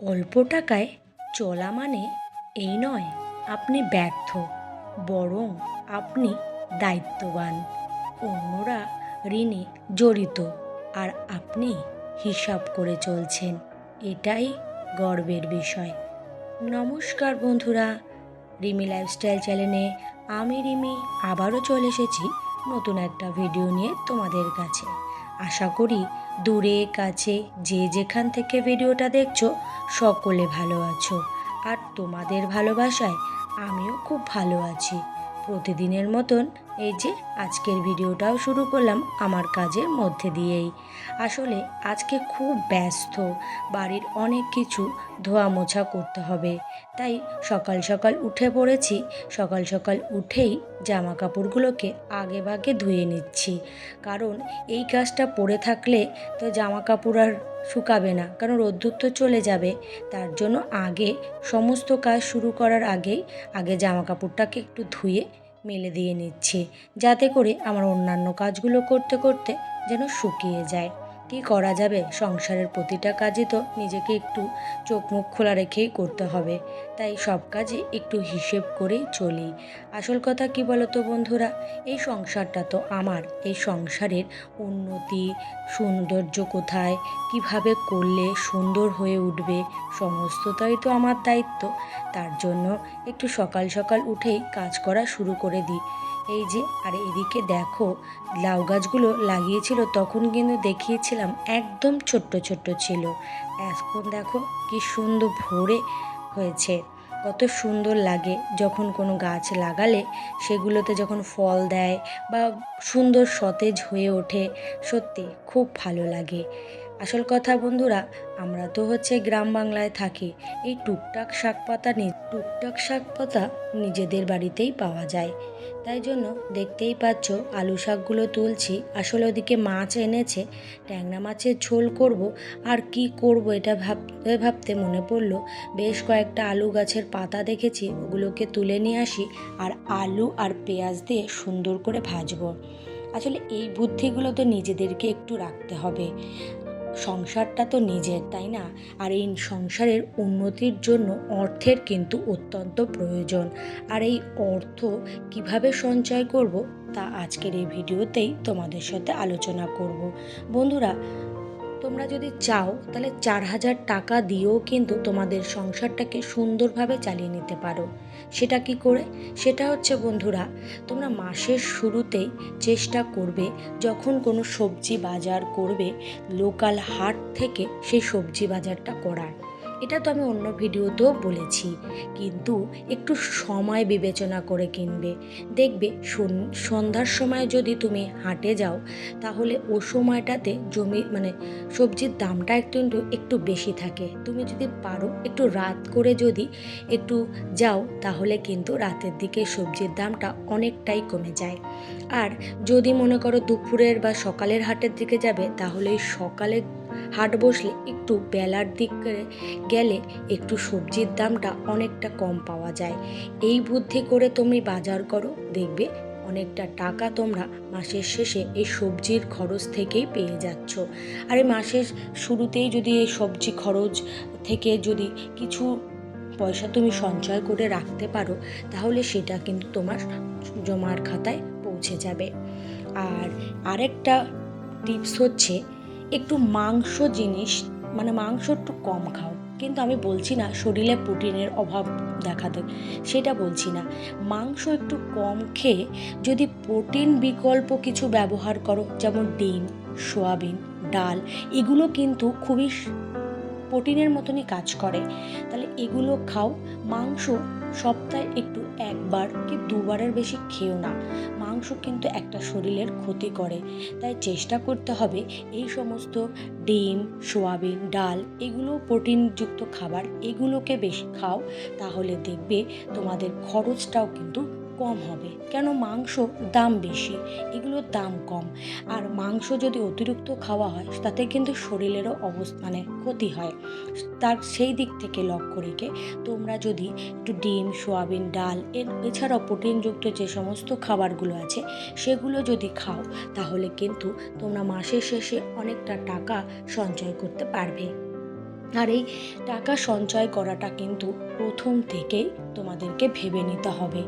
অল্প টাকায় চলা মানে এই নয়, আপনি ব্যর্থ, বরং আপনি দায়িত্ববান। অন্যরা ঋণে জড়িত আর আপনি হিসাব করে চলছেন, এটাই গর্বের বিষয়। নমস্কার বন্ধুরা, রিমি লাইফস্টাইল চ্যানেলে আমি রিমি আবারও চলে এসেছি নতুন একটা ভিডিও নিয়ে তোমাদের কাছে। আশা করি দূরে, কাছে, যে যেখান থেকে ভিডিওটা দেখছ, সকলে ভালো আছো। আর তোমাদের ভালোবাসায় আমিও খুব ভালো আছি। প্রতিদিনের মতন এই যে আজকের ভিডিওটাও শুরু করলাম আমার কাজের মধ্যে দিয়েই। আসলে আজকে খুব ব্যস্ত, বাড়ির অনেক কিছু ধোয়া মোছা করতে হবে। তাই সকাল সকাল উঠে পড়েছি, সকাল সকাল উঠেই জামা কাপড়গুলোকে আগে ভাগে ধুয়ে নিচ্ছি। কারণ এই কাজটা পড়ে থাকলে তো জামা কাপড় আর শুকাবে না, কারণ রোদ্দুর তো চলে যাবে। তার জন্য আগে সমস্ত কাজ শুরু করার আগেই, আগে জামা কাপড়টাকে একটু ধুয়ে মেলে দিয়ে নিচ্ছি। যাতে করে আমার অন্যান্য কাজগুলো করতে করতে যেন শুকিয়ে যায়। কী করা যাবে? সংসারের প্রতিটা কাজই তো নিজেকে একটু চোখ মুখ খোলা রেখেই করতে হবে। তাই সব কাজে একটু হিসেব করেই চলি। আসল কথা কি বলতো বন্ধুরা? এই সংসারটা তো আমার। এই সংসারের উন্নতি, সৌন্দর্য কোথায়? কীভাবে করলে সুন্দর হয়ে উঠবে? সমস্তটাই তো আমার দায়িত্ব। তার জন্য একটু সকাল সকাল উঠেই কাজ করা শুরু করে দিই। এই যে, আর এদিকে দেখো, লাউ গাছগুলো লাগিয়েছিল, তখন কিন্তু দেখিয়েছিলাম একদম ছোট্ট ছোট্ট ছিল। এখন দেখো কি সুন্দর ভরে হয়েছে, কত সুন্দর লাগে। যখন কোনো গাছ লাগালে সেগুলোতে যখন ফল দেয় বা সুন্দর সতেজ হয়ে ওঠে, সত্যি খুব ভালো লাগে। আসল কথা বন্ধুরা, আমরা তো হচ্ছে গ্রাম বাংলায় থাকি, এই টুকটাক শাক পাতা টুকটাক শাক পাতা নিজেদের বাড়িতেই পাওয়া যায়। তাই জন্য দেখতেই পাচ্ছ আলু শাকগুলো তুলছি। আসলে ওদিকে মাছ এনেছে, ট্যাংরা মাছের ঝোল করব। আর কি করব এটা ভাবতে ভাবতে মনে পড়ল। বেশ কয়েকটা আলু গাছের পাতা দেখেছি, ওগুলোকে তুলে নিয়ে আসি আর আলু আর পেঁয়াজ দিয়ে সুন্দর করে ভাজবো। আসলে এই বুদ্ধিগুলো তো নিজেদেরকে একটু রাখতে হবে। সংসারটা তো নিজের, তাই না? আর এই সংসারের উন্নতির জন্য অর্থের কিন্তু অত্যন্ত প্রয়োজন। আর এই অর্থ কীভাবে সঞ্চয় করব, তা আজকের এই ভিডিওতেই তোমাদের সাথে আলোচনা করব। বন্ধুরা, তোমরা যদি চাও, তাহলে চার হাজার টাকা দিয়েও কিন্তু তোমাদের সংসারটাকে সুন্দরভাবে চালিয়ে নিতে পারো। সেটা কি করে? সেটা হচ্ছে বন্ধুরা, তোমরা মাসের শুরুতেই চেষ্টা করবে যখন কোনো সবজি বাজার করবে লোকাল হাট থেকে সেই সবজি বাজারটা করার। এটা তো আমি অন্য ভিডিওতেও বলেছি। কিন্তু একটু সময় বিবেচনা করে কিনবে। দেখবে সন্ধ্যার সময় যদি তুমি হাটে যাও, তাহলে ও সময়টাতে জমি মানে সবজির দামটা একটু একটু বেশি থাকে। তুমি যদি পারো একটু রাত করে যদি একটু যাও, তাহলে কিন্তু রাতের দিকে সবজির দামটা অনেকটাই কমে যায়। আর যদি মনে করো দুপুরের বা সকালের হাটের দিকে যাবে, তাহলে সকালে হাট বসলে একটু বেলার দিক করে গেলে একটু সবজির দামটা অনেকটা কম পাওয়া যায়। এই বুদ্ধি করে তুমি বাজার করো, দেখবে অনেকটা টাকা তোমরা মাসের শেষে এই সবজির খরচ থেকেই পেয়ে যাচ্ছ। আর এই মাসের শুরুতেই যদি এই সবজি খরচ থেকে যদি কিছু পয়সা তুমি সঞ্চয় করে রাখতে পারো, তাহলে সেটা কিন্তু তোমার জমার খাতায় পৌঁছে যাবে। আর আরেকটা টিপস হচ্ছে একটু মাংস জিনিস মানে মাংস একটু কম খাও। কিন্তু আমি বলছি না, শরীরে প্রোটিনের অভাব দেখাতে, সেটা বলছি না। মাংস একটু কম খেয়ে যদি প্রোটিন বিকল্প কিছু ব্যবহার করো, যেমন ডিম, সোয়াবিন, ডাল, এগুলো কিন্তু খুবই প্রোটিনের মতনই কাজ করে। তাহলে এগুলো খাও। মাংস সপ্তাহে একটু একবার কি দুবারের বেশি খেও না। মাংস কিন্তু একটা শরীরের ক্ষতি করে। তাই চেষ্টা করতে হবে এই সমস্ত ডিম, সোয়াবিন, ডাল এগুলো প্রোটিনযুক্ত খাবার এগুলোকে বেশি খাও, তাহলে দেখবে তোমাদের খরচটাও কিন্তু কম হবে। কেন? মাংস দাম বেশি, এগুলোর দাম কম। আর মাংস যদি অতিরিক্ত খাওয়া হয়, তাতে কিন্তু শরীরেরও অবস্থা মানে ক্ষতি হয়। তার সেই দিক থেকে লক্ষ্য রেখে তোমরা যদি একটু ডিম, সোয়াবিন, ডাল, এর এছাড়াও প্রোটিনযুক্ত যে সমস্ত খাবারগুলো আছে, সেগুলো যদি খাও, তাহলে কিন্তু তোমরা মাসের শেষে অনেকটা টাকা সঞ্চয় করতে পারবে। আর এই টাকা সঞ্চয় করাটা কিন্তু প্রথম থেকেই তোমাদেরকে ভেবে নিতে হবে।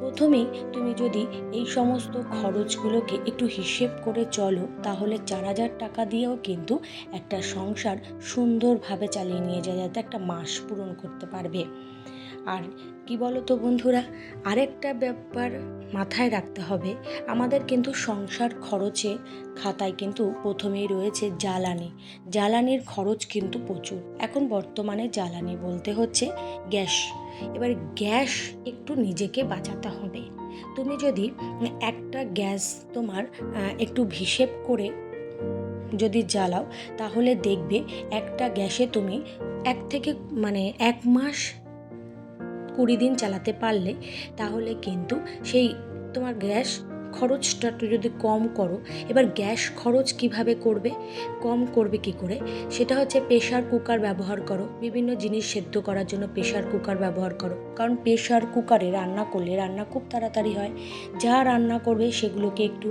প্রথমেই তুমি যদি এই সমস্ত খরচগুলোকে একটু হিসেব করে চলো, তাহলে চার হাজার টাকা দিয়েও কিন্তু একটা সংসার সুন্দরভাবে চালিয়ে নিয়ে যায়, যাতে একটা মাস পূরণ করতে পারবে। আর কি বলো তো বন্ধুরা, আরেকটা ব্যাপার মাথায় রাখতে হবে, আমাদের কিন্তু সংসার খরচে খাতায় কিন্তু প্রথমেই রয়েছে জ্বালানি। জ্বালানির খরচ কিন্তু প্রচুর। এখন বর্তমানে জ্বালানি বলতে হচ্ছে গ্যাস। এবার গ্যাস একটু নিজেকে বাঁচাতে হবে। তুমি যদি একটা গ্যাস তোমার একটু হিসেব করে যদি জ্বালাও, তাহলে দেখবে একটা গ্যাসে তুমি এক থেকে মানে এক মাস কুড়ি দিন চালাতে পারলে তাহলে কিন্তু সেই তোমার গ্যাস খরচটা যদি কম করো, এবার গ্যাস খরচ কীভাবে করবে, কম করবে কি করে, সেটা হচ্ছে প্রেশার কুকার ব্যবহার করো, বিভিন্ন জিনিস সেদ্ধ করার জন্য প্রেশার কুকার ব্যবহার করো, কারণ প্রেশার কুকারে রান্না করলে রান্না খুব তাড়াতাড়ি হয়, যা রান্না করবে সেগুলোকে একটু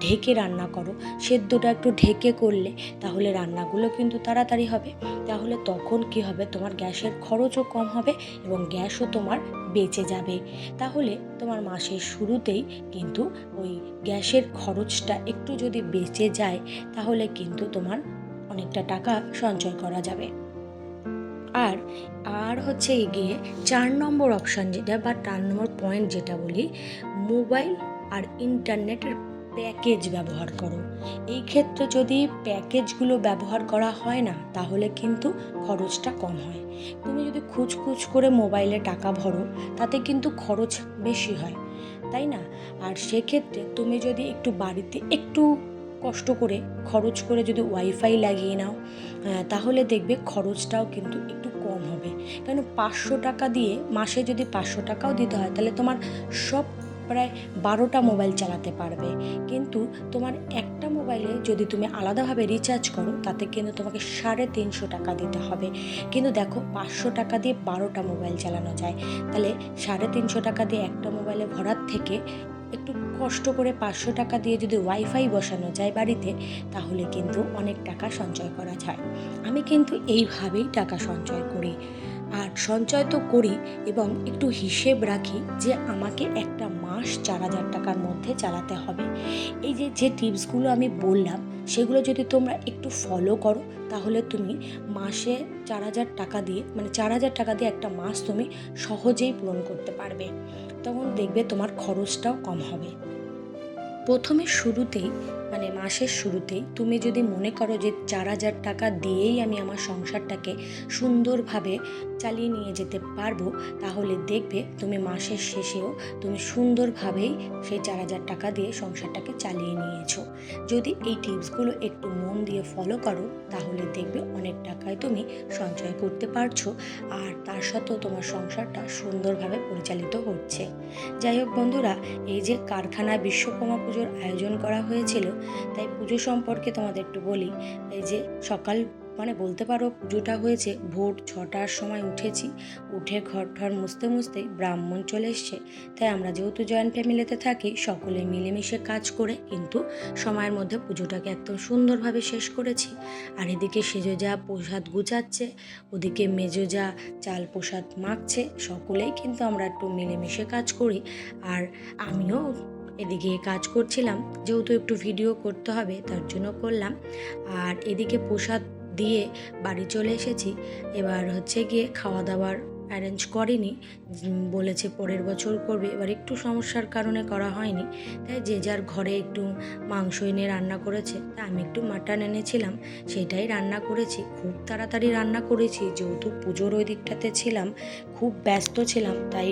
ঢেকে রান্না করো, সেদ্ধটা একটু ঢেকে করলে তাহলে রান্নাগুলো কিন্তু তাড়াতাড়ি হবে, তাহলে তখন কি হবে, তোমার গ্যাসের খরচও কম হবে এবং গ্যাসও তোমার বেঁচে যাবে। তাহলে তোমার মাসের শুরুতেই কিন্তু ওই গ্যাসের খরচটা একটু যদি বেঁচে যায়, তাহলে কিন্তু তোমার অনেকটা টাকা সঞ্চয় করা যাবে। আর আর হচ্ছে এগিয়ে চার নম্বর অপশান যেটা বা চার নম্বর পয়েন্ট যেটা বলি মোবাইল আর ইন্টারনেটের প্যাকেজ ব্যবহার করো। এই ক্ষেত্রে যদি প্যাকেজগুলো ব্যবহার করা হয় না, তাহলে কিন্তু খরচটা কম হয়। তুমি যদি খুচখুচ করে মোবাইলে টাকা ভরো, তাতে কিন্তু খরচ বেশি হয়, তাই না? আর সেক্ষেত্রে তুমি যদি একটু বাড়িতে একটু কষ্ট করে, খরচ করে যদি ওয়াইফাই লাগিয়ে নাও তাহলে দেখবে খরচটাও কিন্তু একটু কম হবে। কেন? পাঁচশো টাকা দিয়ে মাসে যদি পাঁচশো টাকাও দিতে হয়, তাহলে তোমার সব প্রায় বারোটা মোবাইল চালাতে পারবে। কিন্তু তোমার একটা মোবাইলে যদি তুমি আলাদাভাবে রিচার্জ করো, তাতে কিন্তু তোমাকে সাড়ে তিনশো টাকা দিতে হবে। কিন্তু দেখো, পাঁচশো টাকা দিয়ে বারোটা মোবাইল চালানো যায়। তাহলে সাড়ে তিনশো টাকা দিয়ে একটা মোবাইলে ভরার থেকে একটু কষ্ট করে পাঁচশো টাকা দিয়ে যদি ওয়াইফাই বসানো যায় বাড়িতে, তাহলে কিন্তু অনেক টাকা সঞ্চয় করা যায়। আমি কিন্তু এইভাবেই টাকা সঞ্চয় করি। আর সঞ্চয় তো করি এবং একটু হিসেব রাখি যে আমাকে একটা মাস চার হাজার টাকার মধ্যে চালাতে হবে। এই যে যে টিপসগুলো আমি বললাম, সেগুলো যদি তোমরা একটু ফলো করো, তাহলে তুমি মাসে চার হাজার টাকা দিয়ে মানে চার হাজার টাকা দিয়ে একটা মাস তুমি সহজেই পূরণ করতে পারবে। তখন দেখবে তোমার খরচটাও কম হবে। প্রথমে শুরুতেই মানে মাসের শুরুতেই তুমি যদি মনে করো যে চার হাজার টাকা দিয়েই আমি আমার সংসারটাকে সুন্দরভাবে চালিয়ে নিয়ে যেতে পারব, তাহলে দেখবে তুমি মাসের শেষেও তুমি সুন্দরভাবেই সেই চার হাজার টাকা দিয়ে সংসারটাকে চালিয়ে নিয়েছো। যদি এই টিপসগুলো একটু মন দিয়ে ফলো করো, তাহলে দেখবে অনেক টাকায় তুমি সঞ্চয় করতে পারছ, আর তার সাথেও তোমার সংসারটা সুন্দরভাবে পরিচালিত হচ্ছে। যাই হোক বন্ধুরা, এই যে কারখানায় বিশ্বকর্মা পুজোর আয়োজন করা হয়েছিল তাই পুজো সম্পর্কে তোমাদের একটু বলি। এই যে সকাল মানে বলতে পারো পুজোটা হয়েছে, ভোর ছটার সময় উঠেছি। উঠে ঘর ঠর মুছতে মুছতেই ব্রাহ্মণ চলে এসছে। তাই আমরা যেহেতু জয়েন্ট ফ্যামিলিতে থাকি, সকলে মিলেমিশে কাজ করে, কিন্তু সময়ের মধ্যে পুজোটাকে একদম সুন্দরভাবে শেষ করেছি। আর এদিকে সেজো যা প্রসাদ গুছাচ্ছে, ওদিকে মেজো যা চাল প্রসাদ মাখছে, সকলেই কিন্তু আমরা একটু মিলেমিশে কাজ করি। আর আমিও এদিকে কাজ করছিলাম, যেহেতু একটু ভিডিও করতে হবে, তার জন্য করলাম। আর এদিকে প্রসাদ দিয়ে বাড়ি চলে এসেছি। এবার হচ্ছে গিয়ে খাওয়া দাওয়ার অ্যারেঞ্জ করেনি বলেছে পরের বছর করবে। এবার একটু সমস্যার কারণে করা হয়নি। তাই যে যার ঘরে একটু মাংস এনে রান্না করেছে, তা আমি একটু মাটন এনেছিলাম, সেটাই রান্না করেছি। খুব তাড়াতাড়ি রান্না করেছি। যেহেতু পুজোর ওই দিকটাতে ছিলাম, খুব ব্যস্ত ছিলাম, তাই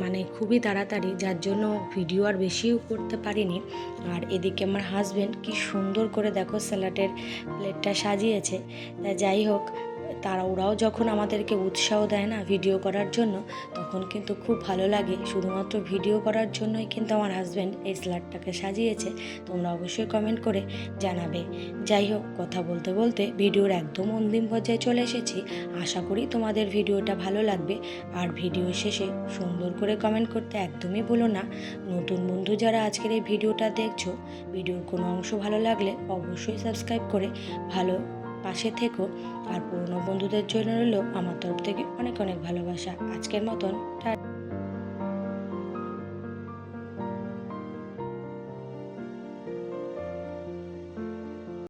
মানে খুবই তাড়াতাড়ি, যার জন্য ভিডিও আর বেশিও করতে পারিনি। আর এদিকে আমার হাজবেন্ড কি সুন্দর করে দেখো স্যালাডের প্লেটটা সাজিয়েছে। তা যাই হোক তারা ওরাও যখন আমাদেরকে উৎসাহ দেয় না ভিডিও করার জন্য, তখন কিন্তু খুব ভালো লাগে। শুধুমাত্র ভিডিও করার জন্যই কিন্তু আমার হাজব্যান্ড এই স্যালাডটাকে সাজিয়েছে। তোমরা অবশ্যই কমেন্ট করে জানাবে। যাই হোক, কথা বলতে বলতে ভিডিওর একদম অন্তিম পর্যায়ে চলে এসেছি। আশা করি তোমাদের ভিডিওটা ভালো লাগবে। আর ভিডিও শেষে সুন্দর করে কমেন্ট করতে একদমই ভুলো না। নতুন বন্ধু যারা আজকের এই ভিডিওটা দেখছ, ভিডিওর কোনো অংশ ভালো লাগলে অবশ্যই সাবস্ক্রাইব করে ভালো পাশে থেকো আর পুরনো বন্ধুদের জন্য রইল আমার তরফ থেকে অনেক অনেক ভালোবাসা। আজকের মতন, টা